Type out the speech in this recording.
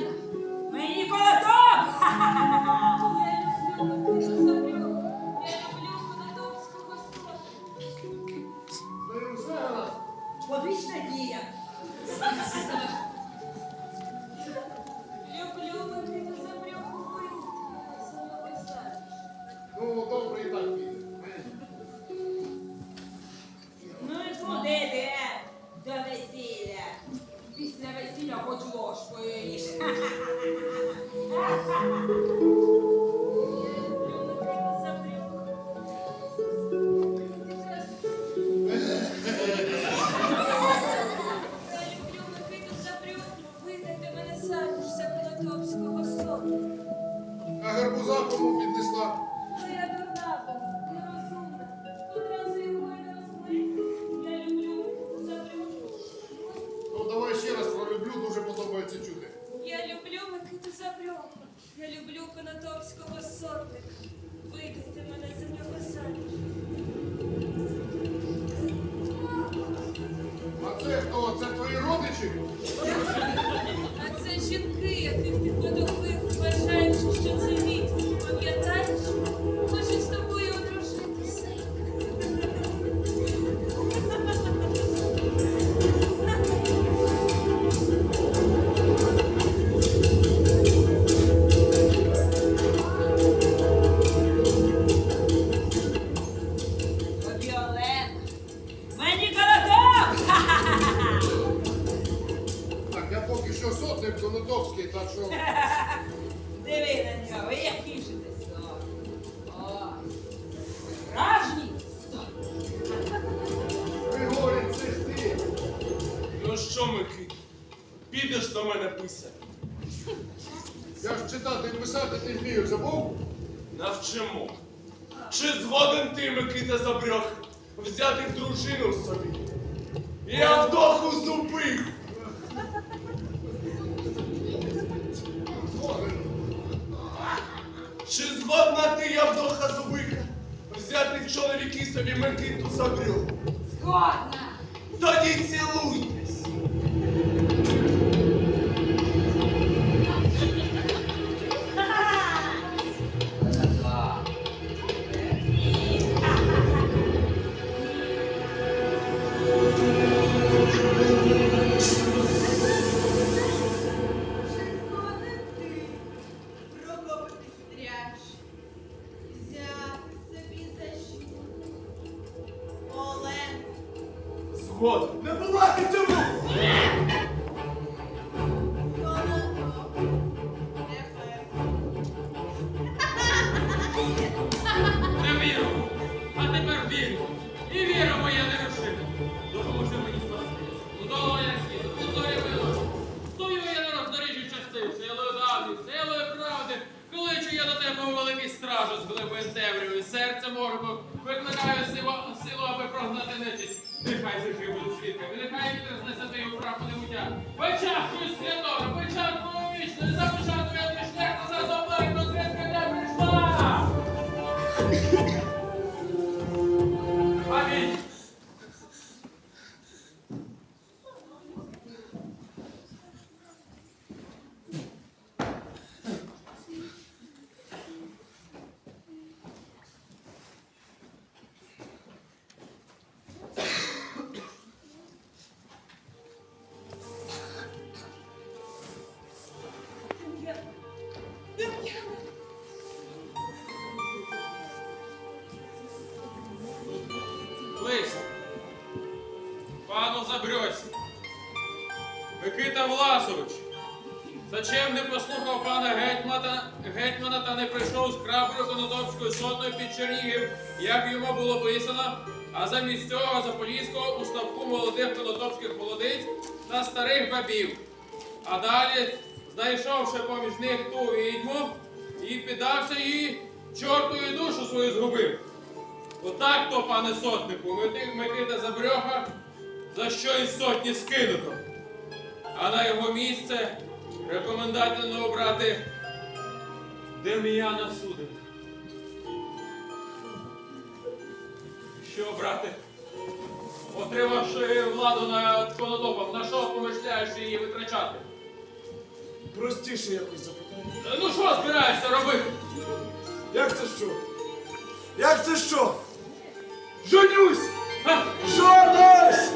Diana. запаху піднесла. Я дурна, не розумна. Одразу його не розумію. Я люблю, заплюблю. Ну давай ще раз про люблю, дуже подобається чути. Я люблю Микиту Заплюку. Я люблю конотопського сотника. Видайте мене землю посадку. Що сотник Конотопський, що. Диви на нього, ти сон. О, справжній сон. Григорій, це ж ти. Ну що, Микит, підеш до мене писати? Я ж читати і писати не вмію, забув? Навчимо. Чи згоден ти, Микита Забрьох, взяти в дружину собі? Я вдоху зубив. Згоден. Чи згодна ти, Явдоха Зубиха, взяти в чоловіки собі Микиту Забрьох? Згодна. Тоді цілуйтесь. Згоден. Не балакай цьому! Не вірю, а тепер вірю. І віра моя не рушима. Допоможи мені спасти. Удало я світу, удало я виношу. Стою я на роздоріжжю частин, силою давні, силою правди. Кличу я до тебе у великий стражу з глибин темряви. Серце моргу, викликаю силу, аби прогнати нечисть. Нехай жахи будуть свідками, нехай вітер знесе твою правду небуття. Печаткою святого, печаткою вічною, за Пану Микита Власович. Зачем не послухав пана гетьмана, гетьмана та не прийшов з крапою Конотопською сотною під Чернігів, як йому було писано, а замість цього Запорізького у ставку молодих конотопських молодиць та старих бабів. А далі, знайшовши поміж них ту відьму, і піддався їй, чортові душу свою згубив. Отак то, пане сотнику, Микита Забрьоха, за що із сотні скинуто. А на його місце рекомендательно обрати Дем'яна Судика. Що, брате, отримавши владу над Конотопом, на що помишляєш її витрачати? Простіше якось запитання. Е, Ну що збираєшся робити? Як це що? Як це що? Женюсь! Ха? Женюсь!